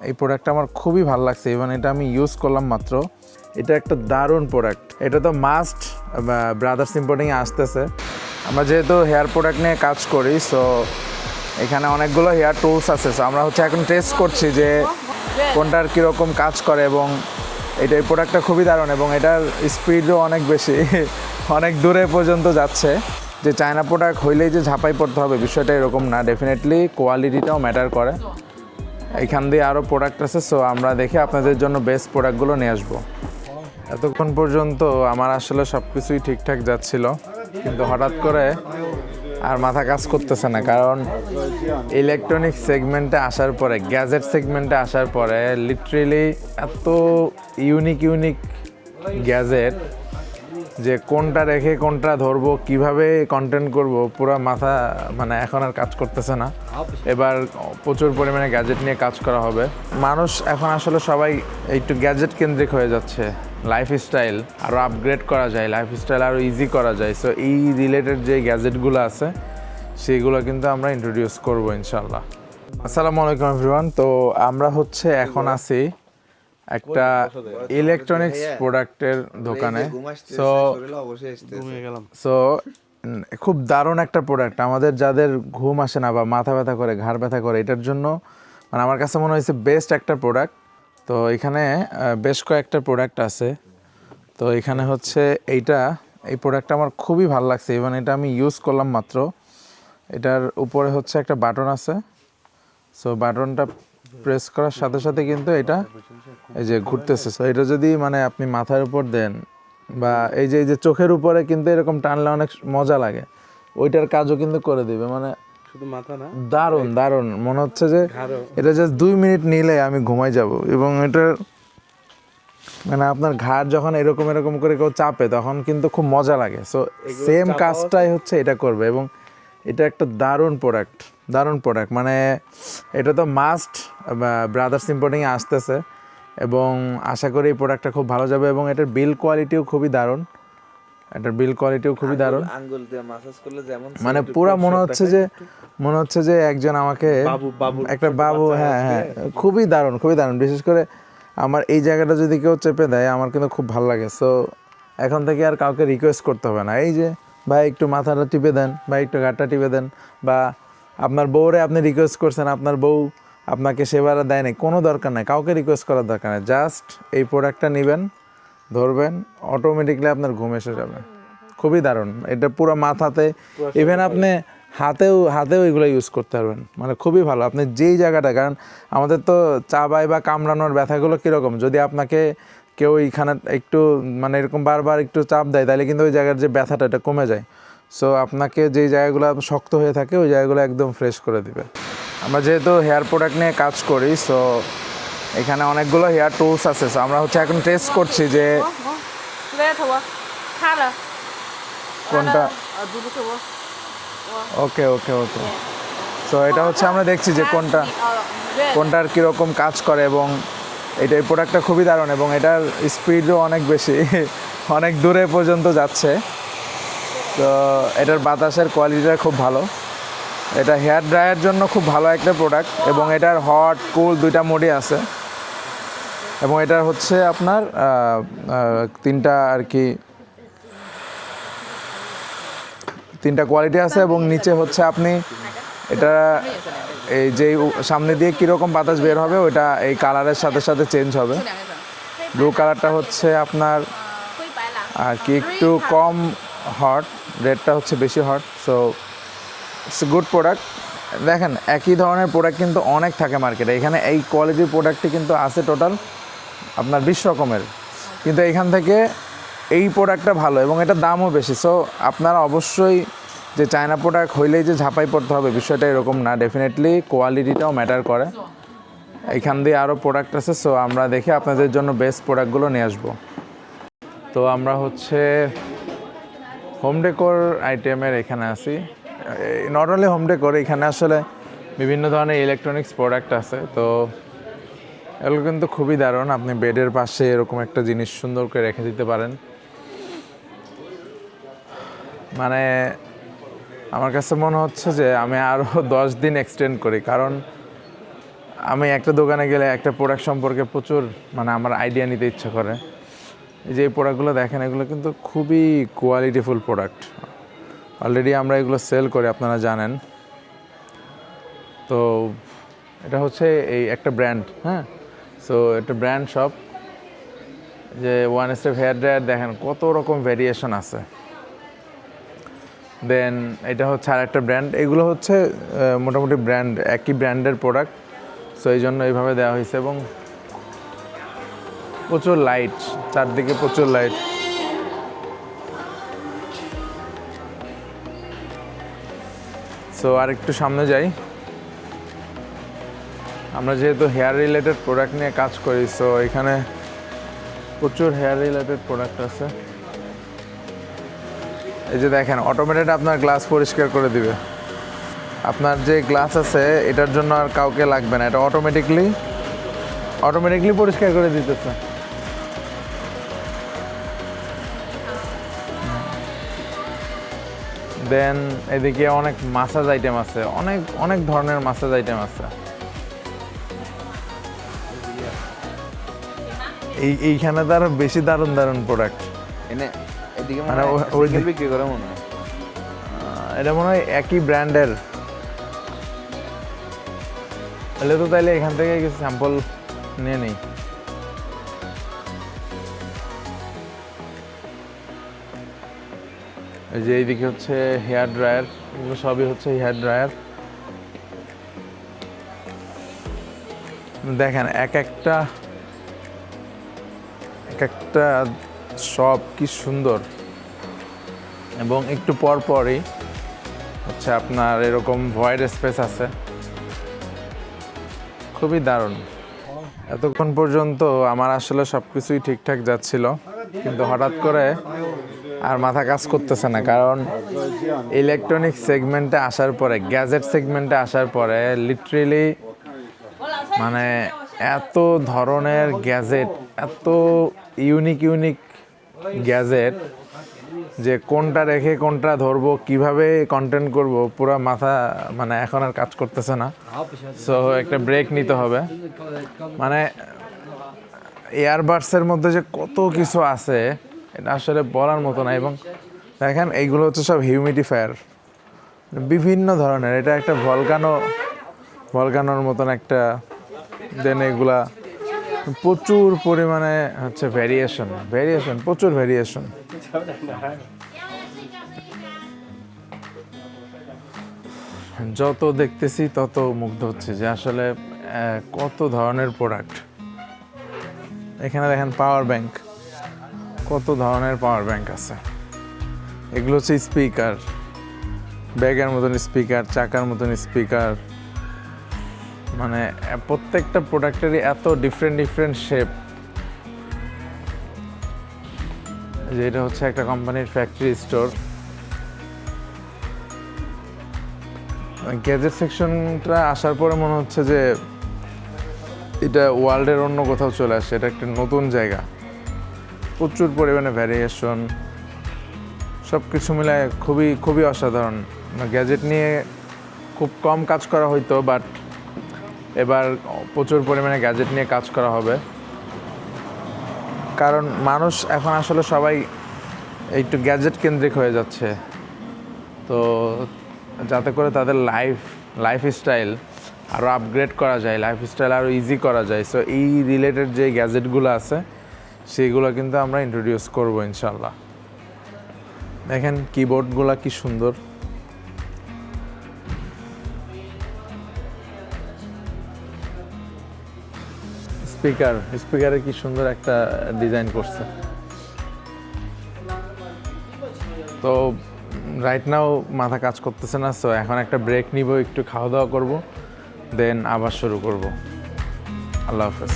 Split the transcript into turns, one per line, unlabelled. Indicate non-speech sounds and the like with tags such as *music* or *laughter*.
এই প্রোডাক্টটা আমার খুবই ভালো লাগছে। ইভেন এটা আমি ইউজ করলাম মাত্র। এটা একটা দারুণ প্রোডাক্ট এটা তো মাস্ট ব্রাদার্স ইম্পোর্টিংয়ে আসতেছে। আমরা যেহেতু হেয়ার প্রোডাক্ট নিয়ে কাজ করি সো এখানে অনেকগুলো হেয়ার টুলস আছে। সো আমরা হচ্ছে এখন টেস্ট করছি যে কোনটার কীরকম কাজ করে এবং এটা এই প্রোডাক্টটা খুবই দারুণ এবং এটার স্পিডও অনেক বেশি। *laughs* অনেক দূরে পর্যন্ত যাচ্ছে। যে চায়না প্রোডাক্ট হইলেই যে ঝাঁপাই পড়তে হবে, বিষয়টা এরকম না। ডেফিনেটলি কোয়ালিটিটাও ম্যাটার করে। এখান দিয়ে আরও প্রোডাক্ট আছে সো আমরা দেখে আপনাদের জন্য বেস্ট প্রোডাক্টগুলো নিয়ে আসব। এতক্ষণ পর্যন্ত আমার আসলে সব কিছুই ঠিকঠাক যাচ্ছিল, কিন্তু হঠাৎ করে আর মাথা কাজ করতেছে না, কারণ ইলেকট্রনিক সেগমেন্টে আসার পরে গ্যাজেট সেগমেন্টে আসার পরে লিটারেলি এত ইউনিক ইউনিক গ্যাজেট যে কোনটা রেখে কোনটা ধরবো কীভাবে কন্টেন্ট করব পুরো মাথা মানে এখন আর কাজ করতেছে না। এবার প্রচুর পরিমাণে গ্যাজেট নিয়ে কাজ করা হবে। মানুষ এখন আসলে সবাই একটু গ্যাজেট কেন্দ্রিক হয়ে যাচ্ছে। লাইফস্টাইল আরও আপগ্রেড করা যায় লাইফস্টাইল আরও ইজি করা যায়। সো এই রিলেটেড যে গ্যাজেটগুলো আছে সেইগুলো কিন্তু আমরা ইন্ট্রোডিউস করব ইনশাল্লাহ আসসালামু আলাইকুম এভরিওয়ান তো আমরা হচ্ছে এখন আছি একটা ইলেকট্রনিক্স প্রোডাক্টের দোকানে। সো সো খুব দারুণ একটা প্রোডাক্ট আমাদের যাদের ঘুম আসে না বা মাথা ব্যথা করে ঘাড় ব্যথা করে এটার জন্য মানে আমার কাছে মনে হয়েছে বেস্ট একটা প্রোডাক্ট তো এখানে বেশ কয়েকটা প্রোডাক্ট আছে। তো এখানে হচ্ছে এইটা এই প্রোডাক্টটা আমার খুবই ভালো লাগছে। ইভেন এটা আমি ইউজ করলাম মাত্র। এটার উপরে হচ্ছে একটা বাটন আছে। সো বাটনটা প্রেস করার সাথে সাথে কিন্তু এটা এই যে ঘুরতেছে। সো এটা যদি মানে আপনি মাথার উপর দেন বা এই যে এই যে চোখের উপরে কিন্তু এরকম টানলে অনেক মজা লাগে। ওইটার কাজও কিন্তু করে দিবে। মানে
শুধু মাথা না?
দারুণ দারুণ। মনে হচ্ছে যে এটা জাস্ট দুই মিনিট নিলে আমি ঘুমাই যাব। এবং এটার মানে আপনার ঘাড় যখন এরকম এরকম করে কেউ চাপে তখন কিন্তু খুব মজা লাগে। সো সেম কাজটাই হচ্ছে এটা করবে। এবং এটা একটা দারুণ প্রোডাক্ট দারুণ প্রোডাক্ট মানে এটা তো মাস্ট ব্রাদার্স ইম্পোর্টিংয়ে আসতেছে এবং আশা করি এই প্রোডাক্টটা খুব ভালো যাবে এবং এটার বিল কোয়ালিটিও খুবই দারুণ। এটার বিল কোয়ালিটিও খুবই দারুণ।
আঙ্গুল দিয়ে মাসাজ করলে যেমন
মানে পুরা মনে হচ্ছে যে মনে হচ্ছে যে একজন আমাকে
বাবু বাবু
একটা বাবু হ্যাঁ হ্যাঁ খুবই দারুণ খুবই দারুণ। বিশেষ করে আমার এই জায়গাটা যদি কেউ চেপে দেয় আমার কিন্তু খুব ভালো লাগে। সো এখন থেকে আর কাউকে রিকোয়েস্ট করতে হবে না। এই যে ভাই একটু মাথাটা টিপে দেন বা একটু গাটটা টিপে দেন। বা আপনার বউরে আপনি রিকোয়েস্ট করছেন আপনার বউ আপনাকে সেবারা দেয় নাই কোনো দরকার নাই কাউকে রিকোয়েস্ট করার দরকার নেই। জাস্ট এই প্রোডাক্টটা নেবেন ধরবেন অটোমেটিকলি আপনার ঘুম এসে যাবে। খুবই দারুণ। এটা পুরো মাথাতে ইভেন আপনি হাতেও হাতেও এগুলো ইউজ করতে পারবেন। মানে খুবই ভালো। আপনি যেই জায়গাটা কারণ আমাদের তো চাবাই বা কামড়ানোর ব্যথাগুলো কীরকম? যদি আপনাকে কেউ এইখানে একটু মানে এরকম বারবার একটু চাপ দেয়, তাহলে কিন্তু ওই জায়গার যে ব্যথাটা, এটা কমে যায়। সো আপনাকে যে জায়গাগুলো শক্ত হয়ে থাকে, ওই জায়গাগুলো একদম ফ্রেশ করে দিবে। আমরা যেহেতু হেয়ার প্রোডাক্ট নিয়ে কাজ করি সো এখানে অনেকগুলো হেয়ার টুলস আছে। সো আমরা হচ্ছে এখন টেস্ট করছি যে কোনটা? ওকে ওকে ওকে সো এটা হচ্ছে আমরা দেখছি যে কোনটা, কোনটার কীরকম কাজ করে এবং এটা এই প্রোডাক্টটা খুবই দারুণ এবং এটার স্পিডও অনেক বেশি, *laughs* অনেক দূরে পর্যন্ত যাচ্ছে। তো এটার বাতাসের কোয়ালিটিটা খুব ভালো। এটা হেয়ার ড্রায়ার জন্য খুব ভালো একটা প্রোডাক্ট এবং এটার হট কুল দুইটা মোডই আছে। এবং এটার হচ্ছে আপনার তিনটা আর কি, তিনটা কোয়ালিটি আছে এবং নিচে হচ্ছে আপনি এটা এই যে সামনে দিয়ে কীরকম বাতাস বের হবে ওটা এই কালারের সাথে সাথে চেঞ্জ হবে। ব্লু কালারটা হচ্ছে আপনার আর কি একটু কম হট রেডটা হচ্ছে বেশি hot so it's good product দেখেন একই ধরনের প্রোডাক্ট কিন্তু অনেক থাকে মার্কেটে এখানে এই কোয়ালিটির প্রোডাক্টটি কিন্তু আছে টোটাল আপনার বিশ রকমের। কিন্তু এখান থেকে এই প্রোডাক্টটা ভালো এবং এটা দামও বেশি। সো আপনারা অবশ্যই যে চায়না প্রোডাক্ট হইলেই যে ঝাঁপাই পড়তে হবে, বিষয়টা এরকম না। ডেফিনেটলি কোয়ালিটিটাও ম্যাটার করে। এখান দিয়ে আরও প্রোডাক্ট আছে সো আমরা দেখে আপনাদের জন্য বেস্ট প্রোডাক্টগুলো নিয়ে আসব। তো আমরা হচ্ছে হোম ডেকোর আইটেমের এখানে আছি। নট অনলি হোম ডেকোর এখানে আসলে বিভিন্ন ধরনের ইলেকট্রনিক্স প্রোডাক্ট আছে, তো এগুলো কিন্তু খুবই দারুণ। আপনি বেডের পাশে এরকম একটা জিনিস সুন্দর করে রেখে দিতে পারেন। মানে আমার কাছে মনে হচ্ছে যে আমি আরও *laughs* দশ দিন এক্সটেন্ড করি। কারণ আমি একটা দোকানে গেলে একটা প্রোডাক্ট সম্পর্কে প্রচুর মানে আমার আইডিয়া নিতে ইচ্ছা করে। যে প্রোডাক্টগুলো দেখেন, এগুলো কিন্তু খুবই কোয়ালিটিফুল প্রোডাক্ট অলরেডি আমরা এগুলো সেল করি, আপনারা জানেন। তো এটা হচ্ছে এই একটা ব্র্যান্ড হ্যাঁ? সো একটা ব্র্যান্ড শপ যে ওয়ান স্টেপ হেয়ার ড্রায়ার দেখেন কত রকম ভেরিয়েশন আছে। দেন এটা হচ্ছে আর একটা ব্র্যান্ড এগুলো হচ্ছে মোটামুটি ব্র্যান্ড একই ব্র্যান্ডের প্রোডাক্ট সো এই জন্য এইভাবে দেওয়া হয়েছে এবং প্রচুর লাইট চারদিকে প্রচুর লাইট সো আর একটু সামনে যাই। আমরা যেহেতু হেয়ার রিলেটেড প্রোডাক্ট নিয়ে কাজ করি সো এখানে প্রচুর হেয়ার রিলেটেড প্রোডাক্ট আছে। এই যে দেখেন অটোমেটেড আপনার গ্লাস পরিষ্কার করে দিবে। আপনার যে গ্লাস আছে, এটার জন্য আর কাউকে লাগবে না। এটা অটোমেটিকলি অটোমেটিকলি পরিষ্কার করে দিতেছে। দেন এদিকে অনেক মাসাজ আইটেম আছে। অনেক অনেক ধরনের মাসাজ আইটেম আছে। এই, এইখানে তো আরও বেশি দারুণ দারুণ প্রোডাক্ট
এনে
মানে
মানে সিঙ্গেল বিক্রি করে মনে হয়।
এটা মনে হয় একই ব্র্যান্ডের। তাহলে তো তাইলে এখান থেকে কিছু স্যাম্পল নিয়ে নেই। এই যে এইদিকে হচ্ছে হেয়ার ড্রায়ার এগুলো সবই হচ্ছে হেয়ার ড্রায়ার দেখেন এক একটা এক একটা সব কি সুন্দর। এবং একটু পর পরই হচ্ছে আপনার এরকম ভয়েড স্পেস আছে। খুবই দারুণ। এতক্ষণ পর্যন্ত আমার আসলে সব কিছুই ঠিকঠাক যাচ্ছিল, কিন্তু হঠাৎ করে আর মাথা কাজ করতেছে না, কারণ ইলেকট্রনিক সেগমেন্টে আসার পরে গ্যাজেট সেগমেন্টে আসার পরে লিটারেলি মানে এত ধরনের গ্যাজেট এত ইউনিক ইউনিক গ্যাজেট যে কোনটা রেখে কোনটা ধরবো, কীভাবে কন্টেন্ট করব, পুরো মাথা মানে এখন আর কাজ করতেছে না। সো একটা ব্রেক নিতে হবে। মানে এয়ারবাডসের মধ্যে যে কত কিছু আছে, এটা আসলে বলার মতো না। এবং দেখেন, এইগুলো হচ্ছে সব হিউমিডিফায়ার বিভিন্ন ধরনের। এটা একটা ভলকানো ভলকানোর মতন একটা দেন এগুলা প্রচুর পরিমাণে হচ্ছে ভ্যারিয়েশন ভ্যারিয়েশন প্রচুর ভ্যারিয়েশন যত দেখতেছি তত মুগ্ধ হচ্ছে যে আসলে কত ধরনের প্রোডাক্ট এখানে দেখেন পাওয়ার ব্যাংক কত ধরনের পাওয়ার ব্যাংক আছে। এগুলো হচ্ছে স্পিকার ব্যাগের মতন স্পিকার চাকার মতন স্পিকার মানে প্রত্যেকটা প্রোডাক্টেরই এত ডিফারেন্ট ডিফারেন্ট শেপ যে এটা হচ্ছে একটা কোম্পানির ফ্যাক্টরি স্টোর গ্যাজেট সেকশনটা আসার পরে মনে হচ্ছে যে, এটা ওয়ার্ল্ডের অন্য কোথাও চলে আসে। এটা একটা নতুন জায়গা। প্রচুর পরিমাণে ভ্যারিয়েশন সব কিছু মিলে খুবই খুবই অসাধারণ। গ্যাজেট নিয়ে খুব কম কাজ করা হইতো বাট এবার প্রচুর পরিমাণে গ্যাজেট নিয়ে কাজ করা হবে। কারণ মানুষ এখন আসলে সবাই একটু গ্যাজেট কেন্দ্রিক হয়ে যাচ্ছে। তো যাতে করে তাদের লাইফ লাইফ স্টাইল আরও আপগ্রেড করা যায় লাইফ স্টাইল আরও ইজি করা যায়। সো এই রিলেটেড যে গ্যাজেটগুলো আছে সেইগুলো কিন্তু আমরা ইন্ট্রোডিউস করব ইনশাল্লাহ দেখেন কিবোর্ডগুলো কি সুন্দর। স্পিকার, স্পিকারে কি সুন্দর একটা ডিজাইন করছে। তো রাইট নাও মাথা কাজ করতেছে না সো এখন একটা ব্রেক নিব, একটু খাওয়া দাওয়া করব দেন আবার শুরু করব। আল্লাহ হাফেজ।